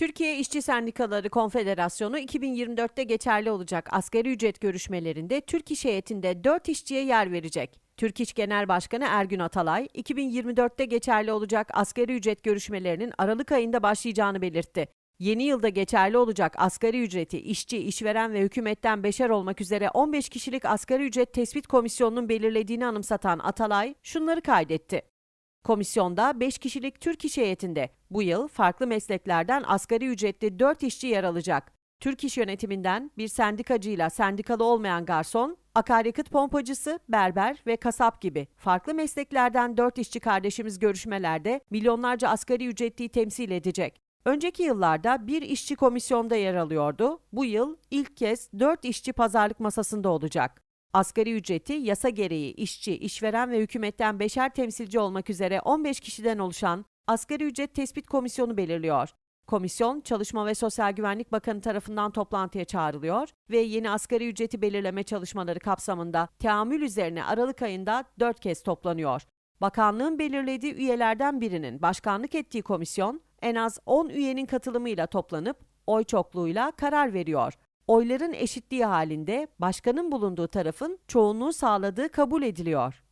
Türkiye İşçi Sendikaları Konfederasyonu 2024'te geçerli olacak asgari ücret görüşmelerinde Türk İş heyetinde 4 işçiye yer verecek. Türk İş Genel Başkanı Ergün Atalay, 2024'te geçerli olacak asgari ücret görüşmelerinin Aralık ayında başlayacağını belirtti. Yeni yılda geçerli olacak asgari ücreti işçi, işveren ve hükümetten beşer olmak üzere 15 kişilik asgari ücret tespit komisyonunun belirlediğini anımsatan Atalay şunları kaydetti. Komisyonda 5 kişilik Türk İş heyetinde bu yıl farklı mesleklerden asgari ücretli 4 işçi yer alacak. Türk İş yönetiminden bir sendikacıyla sendikalı olmayan garson, akaryakıt pompacısı, berber ve kasap gibi farklı mesleklerden 4 işçi kardeşimiz görüşmelerde milyonlarca asgari ücretliyi temsil edecek. Önceki yıllarda bir işçi komisyonda yer alıyordu. Bu yıl ilk kez 4 işçi pazarlık masasında olacak. Asgari ücreti yasa gereği işçi, işveren ve hükümetten beşer temsilci olmak üzere 15 kişiden oluşan Asgari Ücret Tespit Komisyonu belirliyor. Komisyon, Çalışma ve Sosyal Güvenlik Bakanı tarafından toplantıya çağrılıyor ve yeni asgari ücreti belirleme çalışmaları kapsamında teamül üzerine Aralık ayında 4 kez toplanıyor. Bakanlığın belirlediği üyelerden birinin başkanlık ettiği komisyon, en az 10 üyenin katılımıyla toplanıp oy çokluğuyla karar veriyor. Oyların eşitliği halinde başkanın bulunduğu tarafın çoğunluğu sağladığı kabul ediliyor.